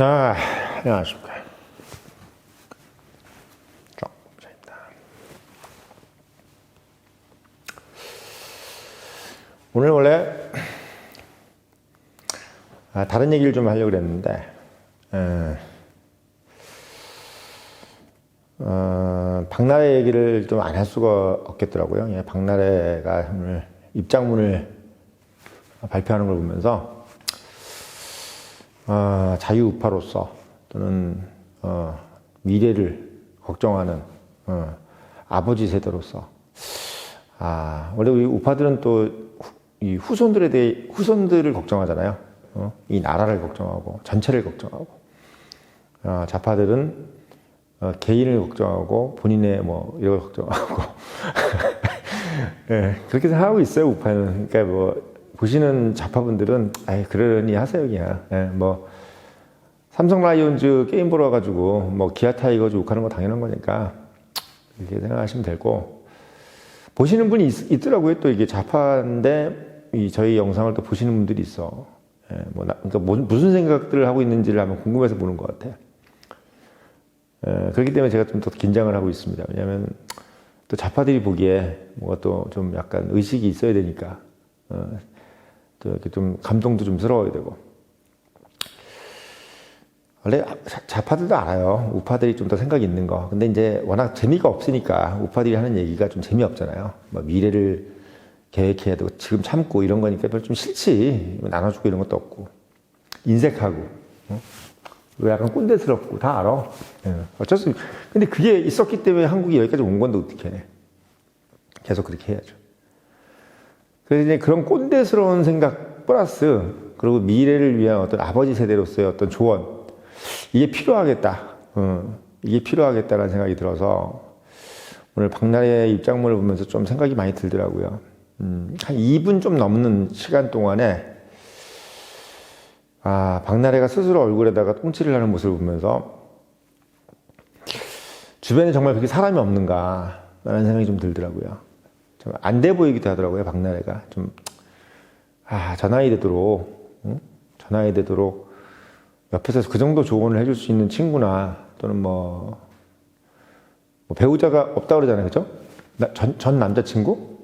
아, 안녕하십니까. 정부장입니다. 오늘 원래 아, 다른 얘기를 좀 하려고 그랬는데, 에, 어, 박나래 얘기를 좀 안 할 수가 없겠더라고요. 예, 박나래가 오늘 입장문을 발표하는 걸 보면서 어, 자유우파로서 또는 어, 미래를 걱정하는 어, 아버지 세대로서 아 원래 우리 우파들은 또 이 후손들에 대해 후손들을 걱정하잖아요. 어? 이 나라를 걱정하고 전체를 걱정하고 어, 좌파들은 어, 개인을 걱정하고 본인의 뭐 이런 걸 걱정하고 예, 그렇게 생각하고 있어요 우파는. 그러니까 뭐 보시는 좌파분들은 아이 그러니 하세요 그냥. 예, 뭐 삼성 라이온즈 게임 보러 가지고 뭐 기아 타이거즈 욕하는 거 당연한 거니까 이렇게 생각하시면 되고 보시는 분이 있, 더라고요또 이게 좌파인데 이 저희 영상을 또 보시는 분들이 있어. 예, 뭐 나, 그러니까 뭐, 무슨 생각들을 하고 있는지를 한번 궁금해서 보는 것 같아. 예, 그렇기 때문에 제가 좀 더 긴장을 하고 있습니다. 왜냐하면 또 좌파들이 보기에 뭐가 또 좀 약간 의식이 있어야 되니까 어, 또 이렇게 좀 감동도 좀 스러워야 되고. 원래 좌파들도 알아요. 우파들이 좀 더 생각이 있는 거. 근데 이제 워낙 재미가 없으니까 우파들이 하는 얘기가 좀 재미없잖아요. 뭐 미래를 계획해야 되고 지금 참고 이런 거니까 별로 좀 싫지. 나눠주고 이런 것도 없고. 인색하고. 어? 약간 꼰대스럽고 다 알아. 예. 어쩔 수, 근데 그게 있었기 때문에 한국이 여기까지 온 건데 어떻게 해. 계속 그렇게 해야죠. 그래서 이제 그런 꼰대스러운 생각 플러스 그리고 미래를 위한 어떤 아버지 세대로서의 어떤 조언 이게 필요하겠다. 어, 이게 필요하겠다라는 생각이 들어서 오늘 박나래의 입장문을 보면서 좀 생각이 많이 들더라고요. 음, 한 2분 좀 넘는 시간 동안에 아 박나래가 스스로 얼굴에다가 똥칠을 하는 모습을 보면서 주변에 정말 그렇게 사람이 없는가라는 생각이 좀 들더라고요. 좀 안 돼 보이기도 하더라고요, 박나래가. 좀, 아, 저 나이 되도록, 응? 저 나이 되도록 옆에서 그 정도 조언을 해줄 수 있는 친구나 또는 뭐, 뭐 배우자가 없다 그러잖아요, 그죠? 나- 전, 전 남자친구?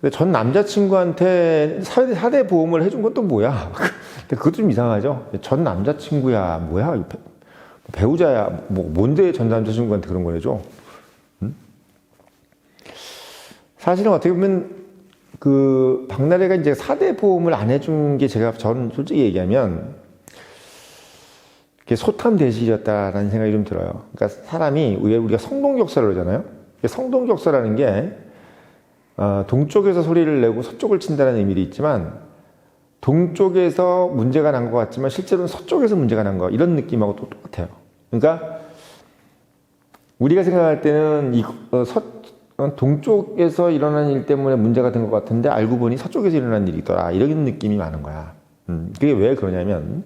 근데 전 남자친구한테 사대, 사대 보험을 해준 건 또 뭐야? 근데 그것도 좀 이상하죠? 전 남자친구야, 뭐야? 배- 배우자야, 뭐, 뭔데 전 남자친구한테 그런 걸 해줘? 사실은 어떻게 보면 그 박나래가 이제 사대 보험을 안 해준 게 제가 저는 솔직히 얘기하면 소탐 대실이었다라는 생각이 좀 들어요. 그러니까 사람이 왜 우리가 성동격사를 하잖아요. 이게 성동격사라는 게 어, 동쪽에서 소리를 내고 서쪽을 친다는 의미도 있지만 동쪽에서 문제가 난 것 같지만 실제로는 서쪽에서 문제가 난 거 이런 느낌하고 또 똑같아요. 그러니까 우리가 생각할 때는 이 어, 서, 어, 동쪽에서 일어난 일 때문에 문제가 된 것 같은데 알고 보니 서쪽에서 일어난 일이더라 이런 느낌이 많은 거야. 음, 그게 왜 그러냐면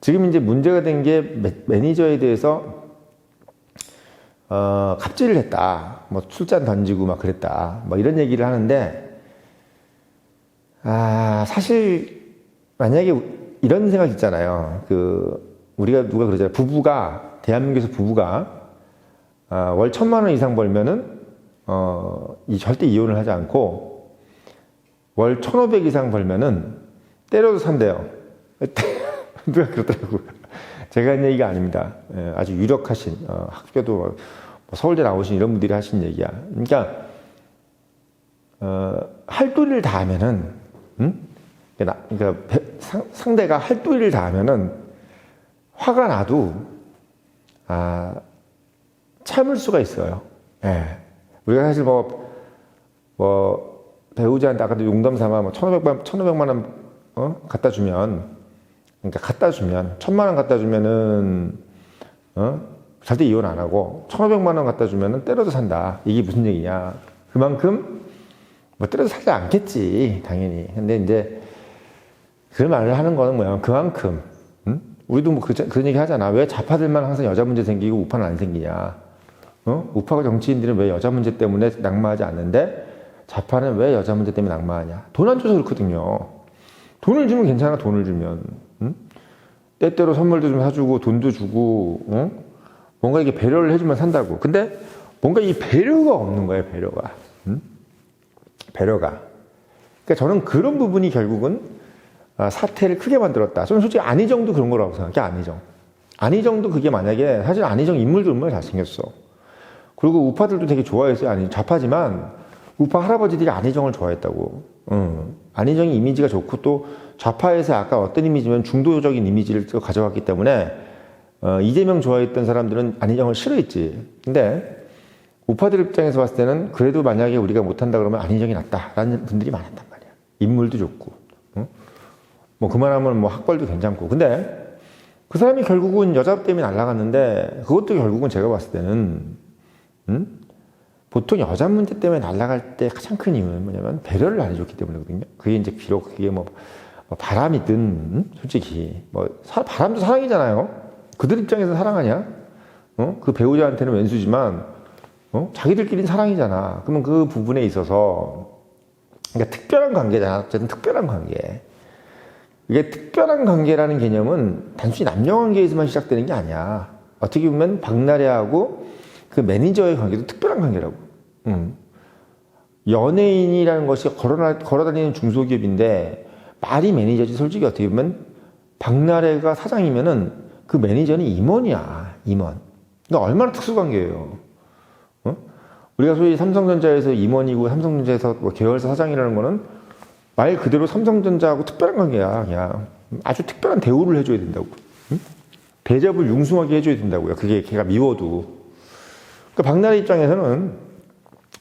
지금 이제 문제가 된 게 매니저에 대해서 어, 갑질을 했다. 뭐 술잔 던지고 막 그랬다. 뭐 이런 얘기를 하는데 아 사실 만약에 이런 생각 있잖아요. 그 우리가 누가 그러잖아요. 부부가 대한민국에서 부부가 아, 월 천만 원 이상 벌면은 어, 이 절대 이혼을 하지 않고 월 천오백 이상 벌면은 때려도 산대요. 누가 그러더라고요. 제가 한 얘기가 아닙니다. 예, 아주 유력하신 어, 학교도 뭐 서울대 나오신 이런 분들이 하신 얘기야. 그러니까 어, 할 도리를 다 하면은 음? 그러니까, 나- 그러니까 배- 상, 상대가 할 도리를 다 하면은 화가 나도 아, 참을 수가 있어요. 예. 우리가 사실 뭐, 뭐, 배우자한테 아까도 용담 삼아 뭐, 1,500만, 1,500만 원, 어? 갖다 주면, 그러니까 갖다 주면, 1,000만 원 갖다 주면은, 어? 절대 이혼 안 하고, 1,500만 원 갖다 주면은 때려도 산다. 이게 무슨 얘기냐. 그만큼, 뭐, 때려도 살지 않겠지. 당연히. 근데 이제, 그 말을 하는 거는 뭐야. 그만큼, 응? 우리도 뭐 그, 그런 얘기 하잖아. 왜 좌파들만 항상 여자 문제 생기고 우파는 안 생기냐. 어? 우파가 정치인들은 왜 여자 문제 때문에 낙마하지 않는데 좌파는 왜 여자 문제 때문에 낙마하냐. 돈 안 줘서 그렇거든요. 돈을 주면 괜찮아, 돈을 주면. 응? 때때로 선물도 좀 사주고 돈도 주고 어? 뭔가 이게 배려를 해주면 산다고. 근데 뭔가 이 배려가 없는 거예요. 배려가. 응? 배려가. 그러니까 저는 그런 부분이 결국은 아, 사태를 크게 만들었다. 저는 솔직히 안희정도 그런 거라고 생각해. 안희정. 안희정도 그게 만약에 사실 안희정 인물도 얼마나 잘생겼어. 그리고 우파들도 되게 좋아했어요. 아니 좌파지만 우파 할아버지들이 안희정을 좋아했다고. 응. 안희정이 이미지가 좋고 또 좌파에서 아까 어떤 이미지면 중도적인 이미지를 또 가져왔기 때문에 어, 이재명 좋아했던 사람들은 안희정을 싫어했지. 근데 우파들 입장에서 봤을 때는 그래도 만약에 우리가 못한다 그러면 안희정이 낫다라는 분들이 많았단 말이야. 인물도 좋고. 응? 뭐 그만하면 뭐 학벌도 괜찮고. 근데 그 사람이 결국은 여자 때문에 날아갔는데 그것도 결국은 제가 봤을 때는 음? 보통 여자 문제 때문에 날아갈 때 가장 큰 이유는 뭐냐면 배려를 안 해줬기 때문이거든요. 그게 이제 비록 그게 뭐, 뭐 바람이든 음? 솔직히 뭐 사- 바람도 사랑이잖아요. 그들 입장에서 사랑하냐? 어? 그 배우자한테는 왼수지만 어? 자기들끼리는 사랑이잖아. 그러면 그 부분에 있어서 그러니까 특별한 관계잖아. 어쨌든 특별한 관계. 이게 특별한 관계라는 개념은 단순히 남녀 관계에서만 시작되는 게 아니야. 어떻게 보면 박나래하고 그 매니저의 관계도 특별한 관계라고. 음. 연예인이라는 것이 걸어, 걸어다니는 중소기업인데 말이 매니저지 솔직히 어떻게 보면 박나래가 사장이면은 그 매니저는 임원이야. 임원. 그러니까 얼마나 특수관계예요. 어? 우리가 소위 삼성전자에서 임원이고 삼성전자에서 뭐 계열사 사장이라는 거는 말 그대로 삼성전자하고 특별한 관계야. 그냥 아주 특별한 대우를 해줘야 된다고. 응? 대접을 융숭하게 해줘야 된다고요. 그게 걔가 미워도. 그 박나래 입장에서는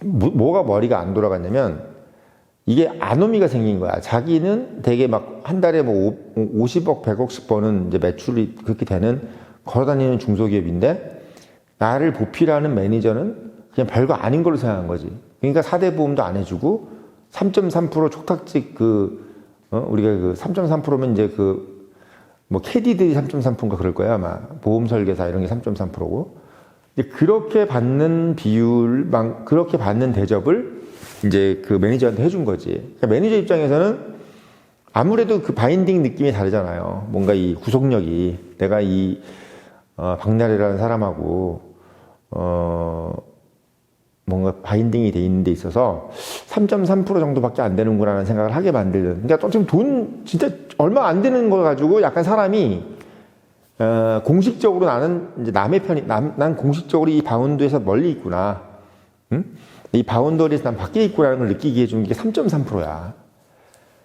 뭐- 뭐가 머리가 안 돌아갔냐면 이게 아노미가 생긴 거야. 자기는 되게 막 한 달에 뭐 50억, 100억씩 버는 이제 매출이 그렇게 되는 걸어다니는 중소기업인데 나를 보필하는 매니저는 그냥 별거 아닌 걸로 생각한 거지. 그러니까 4대 보험도 안 해주고 3.3% 촉탁직 그, 어? 우리가 그 3.3%면 이제 그 뭐 캐디들이 3.3%인가 그럴 거야 아마 보험 설계사 이런 게 3.3%고 이제 그렇게 받는 비율만 그렇게 받는 대접을 이제 그 매니저한테 해준 거지. 그러니까 매니저 입장에서는 아무래도 그 바인딩 느낌이 다르잖아요. 뭔가 이 구속력이 내가 이 어, 박나래라는 사람하고 어 뭔가 바인딩이 돼 있는 데 있어서 3.3% 정도밖에 안 되는구나라는 생각을 하게 만드는. 그러니까 또 지금 돈 진짜 얼마 안 되는 걸 가지고 약간 사람이 어, 공식적으로 나는 이제 남의 편이 남, 난 공식적으로 이 바운드에서 멀리 있구나. 응? 이 바운더리에서 난 밖에 있구나라는 걸 느끼게 해준 게 3.3%야.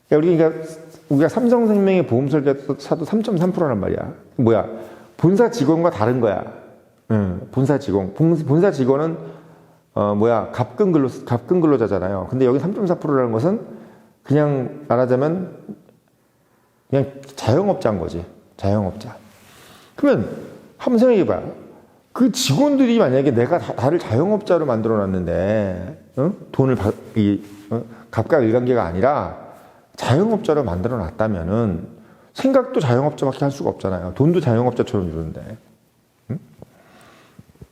그러니까 우리가 우리가 삼성생명의 보험 설계사도 3.3%란 말이야. 뭐야? 본사 직원과 다른 거야. 응, 본사 직원. 본- 본사 직원은 어 뭐야 갑근 근로 갑근 근로자잖아요. 근데 여기 3.4%라는 것은 그냥 말하자면 그냥 자영업자인 거지. 자영업자. 그러면 한번 생각해봐. 그 직원들이 만약에 내가 다, 나를 자영업자로 만들어 놨는데, 어? 돈을 받, 이, 어? 갑각 일관계가 아니라 자영업자로 만들어 놨다면은 생각도 자영업자밖에 할 수가 없잖아요. 돈도 자영업자처럼 주는데. 응?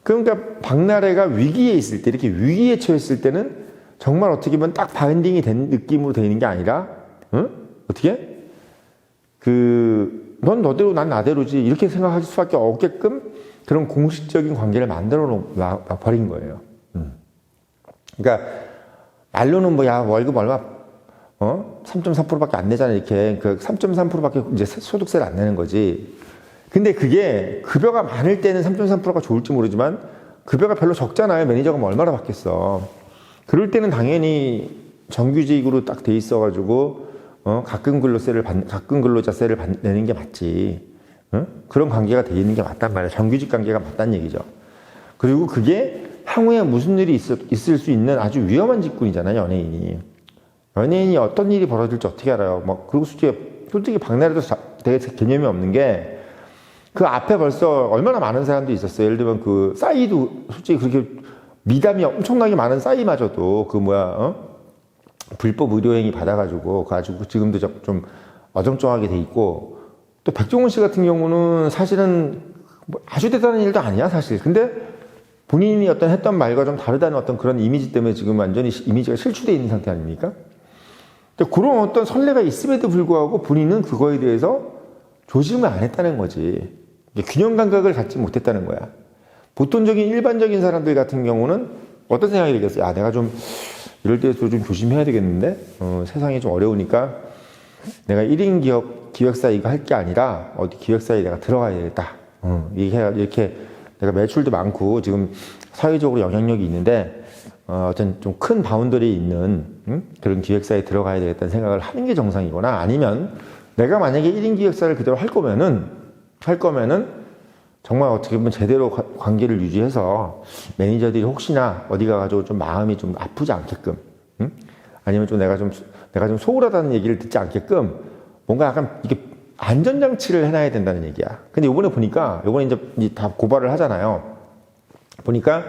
그러니까 박나래가 위기에 있을 때, 이렇게 위기에 처했을 때는 정말 어떻게 보면 딱 바인딩이 된 느낌으로 되는 게 아니라, 응? 어떻게? 그, 넌 너대로 난 나대로지. 이렇게 생각할 수밖에 없게끔 그런 공식적인 관계를 만들어 놓- 버린 거예요. 음. 그러니까, 말로는 뭐, 야, 월급 얼마, 어? 3.3%밖에 안 내잖아. 이렇게. 그 3.3%밖에 이제 소득세를 안 내는 거지. 근데 그게 급여가 많을 때는 3.3%가 좋을지 모르지만 급여가 별로 적잖아요. 매니저가 뭐 얼마나 받겠어. 그럴 때는 당연히 정규직으로 딱 돼 있어가지고 어, 가끔 근로세를 받, 가끔 근로자세를 받, 내는 게 맞지. 어? 그런 관계가 돼 있는 게 맞단 말이야. 정규직 관계가 맞다는 얘기죠. 그리고 그게 향후에 무슨 일이 있을, 있을 수 있는 아주 위험한 직군이잖아요, 연예인이. 연예인이 어떤 일이 벌어질지 어떻게 알아요? 막 그리고 솔직히 솔직히 박나래도 자- 되게 개념이 없는 게 그 앞에 벌써 얼마나 많은 사람들이 있었어요. 예를 들면 그 싸이도 솔직히 그렇게 미담이 엄청나게 많은 싸이마저도 그 뭐야 어? 불법 의료행위 받아가지고 가지고 지금도 좀- 좀 어정쩡하게 돼 있고 또 백종원 씨 같은 경우는 사실은 뭐 아주 대단한 일도 아니야 사실. 근데 본인이 어떤 했던 말과 좀 다르다는 어떤 그런 이미지 때문에 지금 완전히 시- 이미지가 실추되어 있는 상태 아닙니까? 근데 그런 어떤 선례가 있음에도 불구하고 본인은 그거에 대해서 조심을 안 했다는 거지. 균형 감각을 갖지 못했다는 거야. 보통적인 일반적인 사람들 같은 경우는 어떤 생각이 들겠어요? 아, 내가 좀 이럴 때도 좀 조심해야 되겠는데 어, 세상이 좀 어려우니까 내가 1인 기업 기획사 이거 할 게 아니라 어디 기획사에 내가 들어가야 되겠다. 어, 이렇게 이렇게 내가 매출도 많고 지금 사회적으로 영향력이 있는데 어, 어떤 좀 큰 바운더리 있는 음? 그런 기획사에 들어가야 되겠다는 생각을 하는 게 정상이거나 아니면 내가 만약에 1인 기획사를 그대로 할 거면은 할 거면은 정말 어떻게 보면 제대로 과- 관계를 유지해서 매니저들이 혹시나 어디 가 가지고 좀 마음이 좀 아프지 않게끔, 응? 아니면 좀 내가 좀 내가 좀 소홀하다는 얘기를 듣지 않게끔 뭔가 약간 이게 안전장치를 해놔야 된다는 얘기야. 근데 이번에 보니까 이번에 이제 다 고발을 하잖아요. 보니까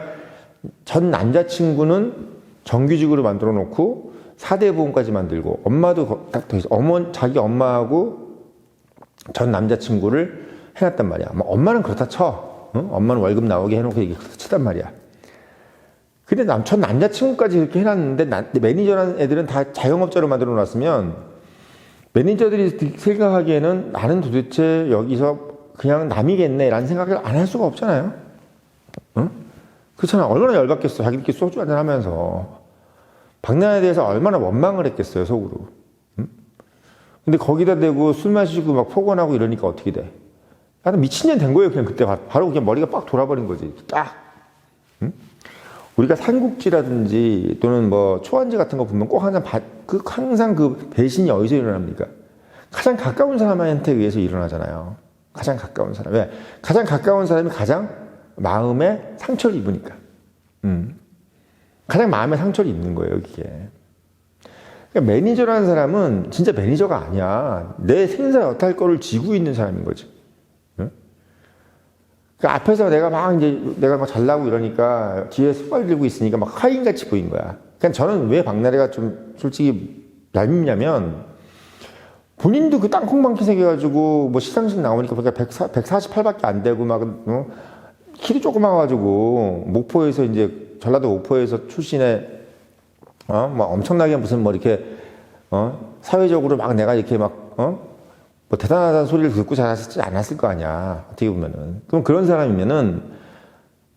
전 남자친구는 정규직으로 만들어 놓고 사대 보험까지 만들고 엄마도 거- 딱더 있어. 어머 자기 엄마하고 전 남자친구를 해놨단 말이야. 뭐 엄마는 그렇다 쳐. 응? 엄마는 월급 나오게 해놓고 이게 그렇다 치단 말이야. 근데 남, 전 남자친구까지 이렇게 해놨는데 나- 매니저라는 애들은 다 자영업자로 만들어 놨으면 매니저들이 생각하기에는 나는 도대체 여기서 그냥 남이겠네 라는 생각을 안 할 수가 없잖아요. 응? 그렇잖아. 얼마나 열받겠어. 자기들끼리 소주 한잔 하면서. 박나에 대해서 얼마나 원망을 했겠어요, 속으로. 응? 근데 거기다 대고 술 마시고 막 폭언하고 이러니까 어떻게 돼? 나는 미친년 된 거예요, 그냥 그때. 바- 바로 그냥 머리가 빡 돌아버린 거지. 딱. 응? 우리가 삼국지라든지 또는 뭐 초안지 같은 거 보면 꼭 항상, 바- 그 항상 그 배신이 어디서 일어납니까? 가장 가까운 사람한테 의해서 일어나잖아요. 가장 가까운 사람. 왜? 가장 가까운 사람이 가장 마음에 상처를 입으니까. 음. 가장 마음에 상처를 입는 거예요, 이게. 그러니까 매니저라는 사람은 진짜 매니저가 아니야. 내 생사 여탈 거를 쥐고 있는 사람인 거지. 응? 그러니까 앞에서 내가 막 이제 내가 막 잘나고 이러니까 뒤에 숟갈 들고 있으니까 막 하인 같이 보인 거야. 그러니까 저는 왜 박나래가 좀 솔직히 얄밉냐면 본인도 그 땅콩 많게 생겨가지고 뭐 시상식 나오니까 104, 148밖에 안 되고 막 어? 키도 조그마가지고 목포에서 이제 전라도 목포에서 출신의 어뭐 엄청나게 무슨 뭐 이렇게 어 사회적으로 막 내가 이렇게 막 어 뭐 대단하다는 소리를 듣고 자랐지 않았을 거 아니야 어떻게 보면은 그럼 그런 사람이면은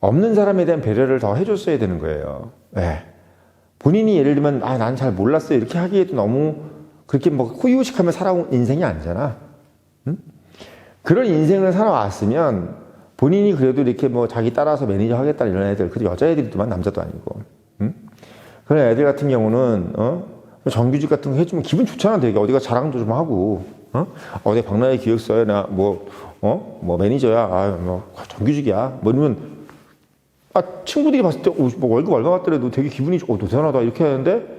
없는 사람에 대한 배려를 더 해줬어야 되는 거예요. 왜? 본인이 예를 들면 아 난 잘 몰랐어요 이렇게 하기에도 너무 그렇게 뭐 후유식하며 살아온 인생이 아니잖아. 응? 그런 인생을 살아왔으면 본인이 그래도 이렇게 뭐 자기 따라서 매니저 하겠다 이런 애들 그 여자애들이지만 남자도 아니고 응? 그런 애들 같은 경우는 어 정규직 같은 거 해주면 기분 좋잖아 되게 어디가 자랑도 좀 하고 어 어디 박나래 기획사에 나뭐 어 뭐 매니저야 아 뭐 정규직이야 뭐 이러면 아 친구들이 봤을 때 오, 뭐 월급 얼마 받더라도 되게 기분이 좋- 어, 너 대단하다 이렇게 하는데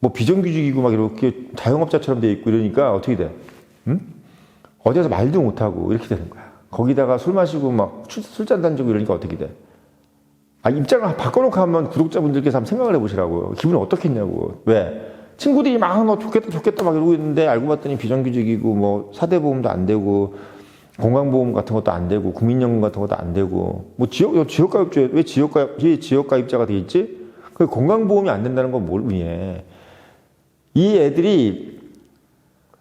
뭐 비정규직이고 막 이렇게 자영업자처럼 돼 있고 이러니까 어떻게 돼? 응? 어디서 말도 못하고 이렇게 되는 거야. 거기다가 술 마시고 막 술- 술잔 던지고 이러니까 어떻게 돼? 아, 입장을 바꿔놓고 한번 구독자분들께서 한번 생각을 해보시라고요. 기분이 어떻겠냐고. 왜? 친구들이 막, 너 좋겠다, 좋겠다 막 이러고 있는데 알고 봤더니 비정규직이고 뭐 사대보험도 안 되고 건강보험 같은 것도 안 되고 국민연금 같은 것도 안 되고 뭐 지역, 지역가입자, 왜 지역가, 왜 지역가입자가 돼 있지? 그 건강보험이 안 된다는 건 뭘 의미해? 이 애들이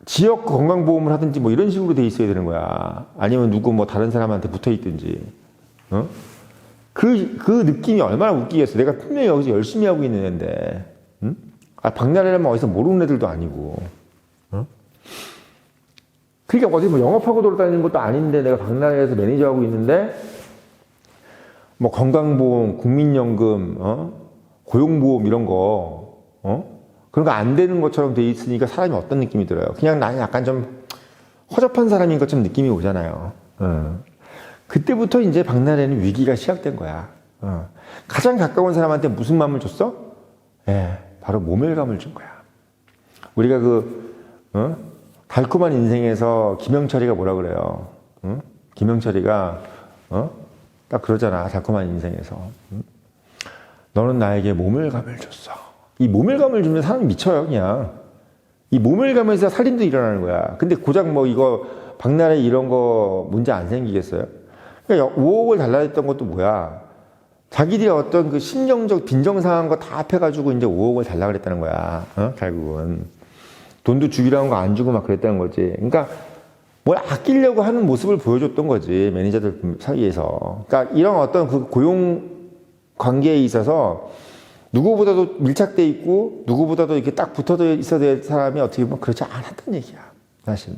지역 건강보험을 하든지 뭐 이런 식으로 돼 있어야 되는 거야. 아니면 누구 뭐 다른 사람한테 붙어 있든지. 어? 그, 그 느낌이 얼마나 웃기겠어. 내가 분명히 여기서 열심히 하고 있는 애인데. 응? 아, 박나래라면 어디서 모르는 애들도 아니고. 어? 그러니까 어디 뭐 영업하고 돌아다니는 것도 아닌데 내가 박나래에서 매니저하고 있는데 뭐 건강보험, 국민연금, 어? 고용보험 이런 거, 어? 그런 거 안 되는 것처럼 돼 있으니까 사람이 어떤 느낌이 들어요? 그냥 나는 약간 좀 허접한 사람인 것처럼 느낌이 오잖아요. 어. 그때부터 이제 박나래는 위기가 시작된 거야. 어. 가장 가까운 사람한테 무슨 마음을 줬어? 예, 바로 모멸감을 준 거야. 우리가 그, 어? 달콤한 인생에서 김영철이가 뭐라 그래요? 어? 김영철이가, 어? 딱 그러잖아. 달콤한 인생에서. 응? 너는 나에게 모멸감을 줬어. 이 모멸감을 주면 사람이 미쳐요, 그냥. 이 모멸감에서 살인도 일어나는 거야. 근데 고작 뭐 이거 박나래 이런 거 문제 안 생기겠어요? 그러니까 5억을 달라 했던 것도 뭐야? 자기들이 어떤 그 심정적 빈정 상한 거 다 합해가지고 이제 5억을 달라 그랬다는 거야. 어? 결국은. 돈도 주기로 한 거 안 주고 막 그랬다는 거지. 그러니까 뭘 아끼려고 하는 모습을 보여줬던 거지 매니저들 사이에서. 그러니까 이런 어떤 그 고용 관계에 있어서 누구보다도 밀착돼 있고 누구보다도 이렇게 딱 붙어져 있어야 될 사람이 어떻게 보면 그렇지 않았던 얘기야 사실.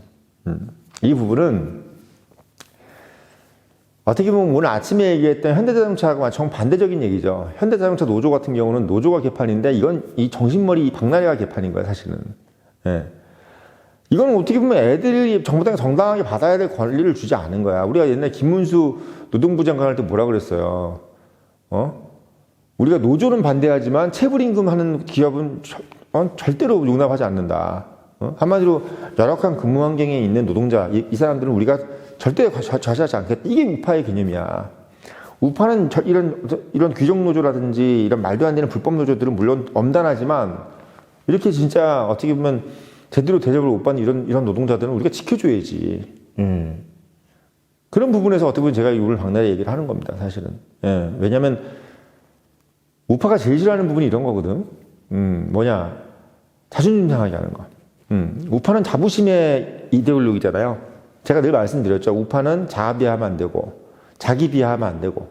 음. 이 부분은 어떻게 보면 오늘 아침에 얘기했던 현대자동차하고 정반대적인 얘기죠. 현대자동차 노조 같은 경우는 노조가 개판인데 이건 이 정신머리 이 박나래가 개판인 거야 사실은. 예. 이건 어떻게 보면 애들이 정부당에 정당하게 받아야 될 권리를 주지 않은 거야. 우리가 옛날 김문수 노동부 장관 할 때 뭐라 그랬어요? 어? 우리가 노조는 반대하지만 체불임금 하는 기업은 절, 어? 절대로 용납하지 않는다. 어? 한마디로 열악한 근무 환경에 있는 노동자, 이, 이 사람들은 우리가 절대 좌- 좌시하지 않겠다. 이게 우파의 개념이야. 우파는 저- 이런, 이런 귀족노조라든지 이런 말도 안 되는 불법 노조들은 물론 엄단하지만 이렇게 진짜 어떻게 보면 제대로 대접을 못 받는 이런, 이런 노동자들은 우리가 지켜줘야지. 음. 그런 부분에서 어떻게 보면 제가 오늘 박나래 얘기를 하는 겁니다, 사실은. 예. 왜냐면 우파가 제일 싫어하는 부분이 이런 거거든. 음, 뭐냐. 자존심 상하게 하는 거. 음, 우파는 자부심의 이데올로기잖아요. 제가 늘 말씀드렸죠. 우파는 자아 비하하면 안 되고, 자기 비하하면 안 되고,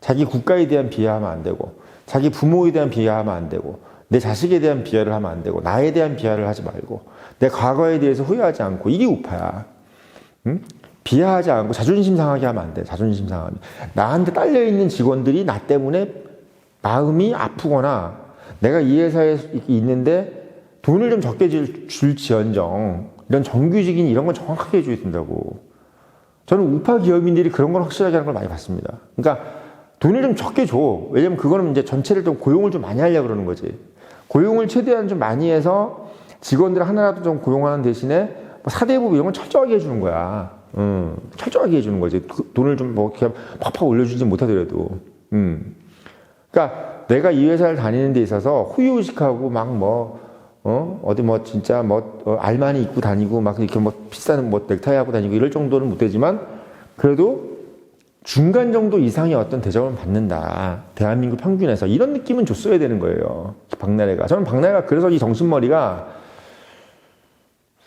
자기 국가에 대한 비하하면 안 되고, 자기 부모에 대한 비하하면 안 되고, 내 자식에 대한 비하를 하면 안 되고, 나에 대한 비하를 하지 말고, 내 과거에 대해서 후회하지 않고, 이게 우파야. 음? 비하하지 않고 자존심 상하게 하면 안 돼. 자존심 상하면. 나한테 딸려있는 직원들이 나 때문에 마음이 아프거나 내가 이 회사에 있는데 돈을 좀 적게 줄- 줄지언정 이런 정규직인 이런 건 정확하게 해줘야 된다고. 저는 우파 기업인들이 그런 걸 확실하게 하는 걸 많이 봤습니다. 그러니까 돈을 좀 적게 줘. 왜냐면 그거는 이제 전체를 좀 고용을 좀 많이 하려고 그러는 거지. 고용을 최대한 좀 많이 해서 직원들 하나라도 좀 고용하는 대신에 뭐 사대보험 이런 건 철저하게 해주는 거야. 음, 철저하게 해주는 거지. 그 돈을 좀뭐 이렇게 팍팍 올려주지 못하더라도. 음. 그러니까 내가 이 회사를 다니는 데 있어서 후유식하고 막 뭐, 어, 어디 뭐 진짜 뭐, 어, 알만이 입고 다니고 막 이렇게 뭐 비싼 뭐 넥타이 하고 다니고 이럴 정도는 못 되지만 그래도 중간 정도 이상의 어떤 대접을 받는다. 대한민국 평균에서. 이런 느낌은 줬어야 되는 거예요. 박나래가. 저는 박나래가 그래서 이 정신머리가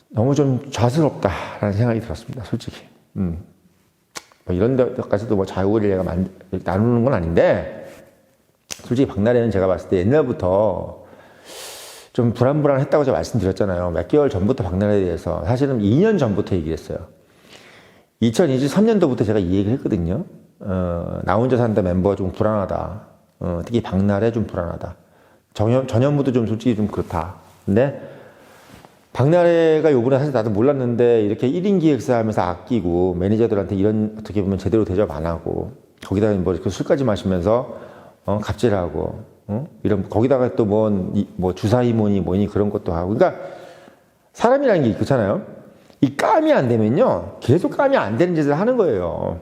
너무 좀 좌스럽다라는 생각이 들었습니다. 솔직히. 음. 뭐 이런 데까지도 뭐 좌우를 얘가 만, 나누는 건 아닌데, 솔직히 박나래는 제가 봤을 때 옛날부터 좀 불안불안했다고 제가 말씀드렸잖아요. 몇 개월 전부터 박나래에 대해서. 사실은 2년 전부터 얘기를 했어요. 2023년도부터 제가 이 얘기를 했거든요. 어, 나 혼자 산다 멤버가 좀 불안하다. 어, 특히 박나래 좀 불안하다. 전현, 전현무도 좀 솔직히 좀 그렇다. 근데 박나래가 요번에 사실 나도 몰랐는데 이렇게 1인 기획사 하면서 아끼고 매니저들한테 이런 어떻게 보면 제대로 대접 안 하고 거기다가 뭐 이렇게 술까지 마시면서 어, 갑질하고 어? 이런 거기다가 또뭐 주사위모니 뭐니 그런 것도 하고 그러니까 사람이라는 게 그렇잖아요. 이 까미 안 되면요 계속 까미 안 되는 짓을 하는 거예요.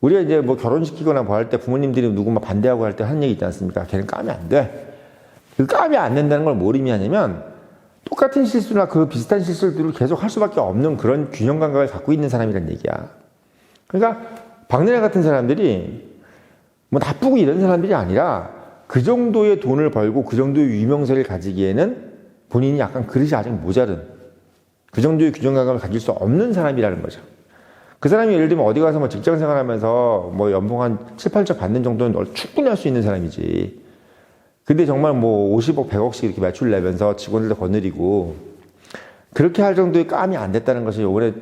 우리가 이제 뭐 결혼시키거나 뭐 할 때 부모님들이 누구 막 반대하고 할 때 하는 얘기 있지 않습니까? 걔는 까면 안 돼. 그 까미 안 된다는 걸 뭘 의미하냐면 똑같은 실수나 그 비슷한 실수들을 계속 할 수밖에 없는 그런 균형 감각을 갖고 있는 사람이란 얘기야. 그러니까 박근혜 같은 사람들이 뭐 나쁘고 이런 사람들이 아니라 그 정도의 돈을 벌고 그 정도의 유명세를 가지기에는 본인이 약간 그릇이 아직 모자른 그 정도의 감각을 가질 수 없는 사람이라는 거죠. 그 사람이 예를 들면 어디 가서 뭐 직장 생활하면서 뭐 연봉 한 7, 8천 받는 정도는 충분히 할 수 있는 사람이지. 근데 정말 뭐 50억, 100억씩 이렇게 매출 내면서 직원들도 거느리고 그렇게 할 정도의 감이 안 됐다는 것이 요번에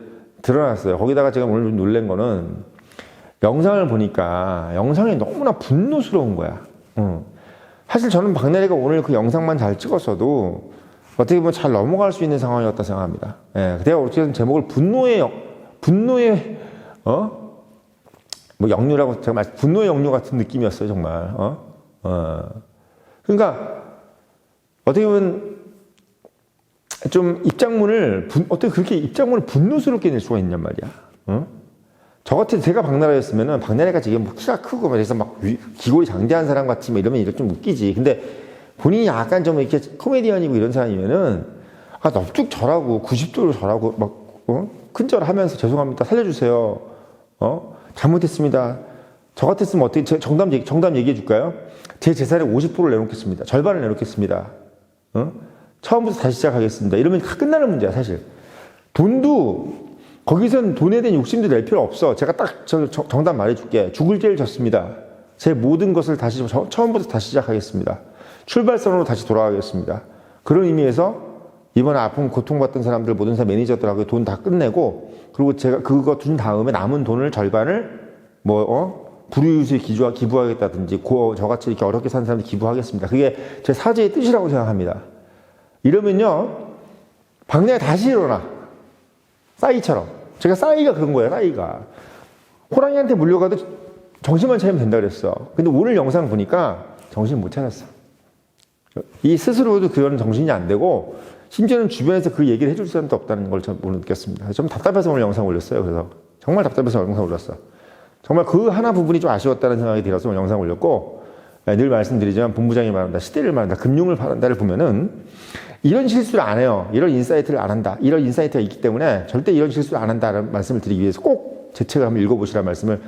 드러났어요. 거기다가 제가 오늘 좀 놀란 거는 영상을 보니까 영상이 너무나 분노스러운 거야. 응. 사실 저는 박나래가 오늘 그 영상만 잘 찍었어도 어떻게 보면 잘 넘어갈 수 있는 상황이었다 생각합니다. 예, 내가 어쨌든 제목을 분노의 영- 분노의 어? 뭐 영유라고 제가 말 분노의 영유 같은 느낌이었어요 정말. 어? 어. 그러니까 어떻게 보면 좀 입장문을 분- 어떻게 그렇게 입장문을 분노스럽게 낼 수가 있냔 말이야. 어? 저 같은 제가 박나래였으면은 박나래가 지금 뭐 키가 크고 그래서 막 위- 기골이 장대한 사람 막 이러면 이렇게 좀 웃기지. 근데 본인이 약간 좀 이렇게 코미디언이고 이런 사람이면은 아 넙죽 절하고 90도로 절하고 막 어? 큰절하면서 죄송합니다 살려주세요. 어 잘못했습니다. 저 같았으면 어떻게 제- 정답 얘기 정답 얘기해 줄까요? 제 재산의 50%를 내놓겠습니다. 절반을 내놓겠습니다. 어? 처음부터 다시 시작하겠습니다. 이러면 다 끝나는 문제야 사실. 돈도 거기선 돈에 대한 욕심도 낼 필요 없어. 제가 딱 저- 저- 정답 말해줄게. 죽을 죄를 졌습니다. 제 모든 것을 다시 저- 처음부터 다시 시작하겠습니다. 출발선으로 다시 돌아가겠습니다. 그런 의미에서 이번에 아픈 고통받던 사람들 모든 사람 매니저들하고 돈 다 끝내고 그리고 제가 그거 준 다음에 남은 돈을 절반을 뭐 어? 불우이웃에 기부하, 기부하겠다든지 고, 저같이 이렇게 어렵게 사는 사람들 기부하겠습니다. 그게 제 사제의 뜻이라고 생각합니다. 이러면요 박내가 다시 일어나 싸이처럼 제가 싸이가 그런 거예요 싸이가. 호랑이한테 물려가도 정신만 차리면 된다 그랬어. 근데 오늘 영상 보니까 정신 못 차렸어. 이 스스로도 그런 정신이 안 되고 심지어는 주변에서 그 얘기를 해줄 사람도 없다는 걸전 오늘 느꼈습니다. 좀 답답해서 오늘 영상 올렸어요. 그래서 정말 답답해서 영상 올렸어. 정말 그 하나 부분이 좀 아쉬웠다는 생각이 들어서 오늘 영상 올렸고 네, 늘 말씀드리지만 본부장이 말한다 시대를 말한다 금융을 바란다를 보면은 이런 실수를 안 해요. 이런 인사이트를 안 한다. 이런 인사이트가 있기 때문에 절대 이런 실수를 안 한다는 말씀을 드리기 위해서 꼭 제 책을 한번 읽어보시라는 말씀을